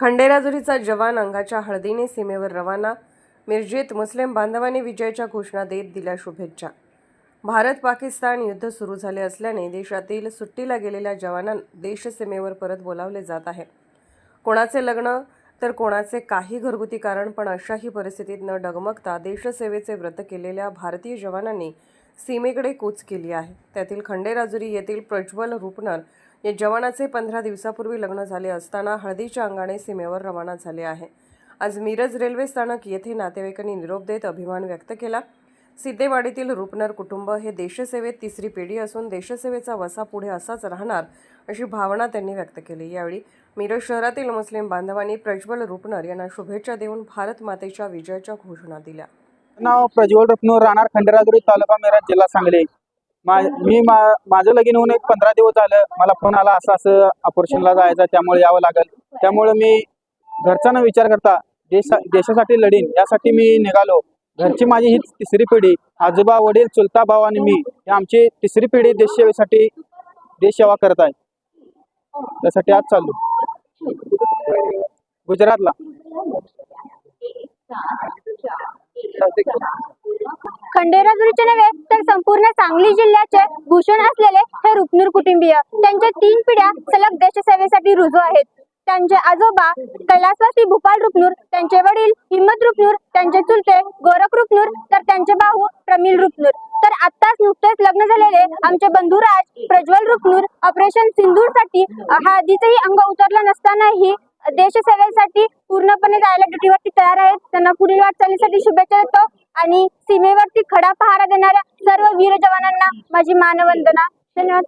खंडेराजुरीचा जवान अंगाच्या हळदीने सीमेवर रवाना मिरजेत मुस्लिम बांधवांनी विजयाच्या घोषणा देत दिल्या शुभेच्छा. भारत पाकिस्तान युद्ध सुरू झाले असल्याने देशातील सुट्टीला गेलेल्या जवानांना देश सीमेवर परत बोलावले जात आहे. कोणाचे लग्न तर कोणाचे काही घरगुती कारण पण अशाही परिस्थितीत न डगमगता देशसेवेचे व्रत केलेल्या भारतीय जवानांनी सीमेकडे कूच केली आहे. त्यातील खंडेराजुरी येथील प्रज्वल रुपनर या जवानाचे पंधरा दिवसापूर्वी लग्न झाले असताना हळदीच्या अंगाने सीमेवर रवाना झाले आहे. आज मिरज रेल्वे स्थानक येथे नातेवाईकांनी निरोप देत अभिमान व्यक्त केला. सिद्धेवाडीतील रुपनर कुटुंब हे देशसेवेत तिसरी पिढी असून देशसेवेचा वसा पुढे असाच राहणार अशी भावना त्यांनी व्यक्त केली. यावेळी मिरज शहरातील मुस्लिम बांधवांनी प्रज्वल रुपनर यांना शुभेच्छा देऊन भारत मातेच्या विजयाच्या घोषणा दिल्या. नाव प्रज्वल रुपनर राहणार खंडेराजुरी तालुका मिरज जिल्हा सांगली. मा मी मा माझं लगीन होऊन एक पंधरा दिवस झालं. मला फोन आला असं असं ऑपरेशनला जायचं त्यामुळे यावं लागेल. त्यामुळे मी घरच्यांना विचार करता देशा देशासाठी लढीन यासाठी मी निघालो. घरची माझी ही तिसरी पिढी आजोबा वडील चुलता भाऊ आणि मी ही आमची तिसरी पिढी देशसेवेसाठी देशसेवा करत आहे. त्यासाठी आज चाललो. गुजरातला. खंडेराजुरीचे नव्हे तर संपूर्ण सांगली जिल्ह्याचे भूषण असलेले हे रुपनूर कुटुंबीय. त्यांच्या तीन पिढ्या सलग देशसेवेसाठी रुजू आहेत. त्यांचे आजोबा कैलासवासी भूपाल रुपनूर त्यांचे वडील हिम्मत रुपनूर त्यांचे चुलते गोरख रुपनूर तर त्यांचे भाऊ प्रमिल रुपनूर तर आत्ताच नुकतेच लग्न झालेले आमचे बंधुराज प्रज्वल रुपनूर ऑपरेशन सिंदूरसाठी अंग उतरलं नसतानाही देशसेवेसाठी पूर्णपणे जायला ड्युटीवरती तयार आहेत. त्यांना पुढील वाटचालीसाठी शुभेच्छा देतो. आणि सीमेवरती खडा पहारा देणाऱ्या सर्व वीर जवानांना माझी मानवंदना. धन्यवाद.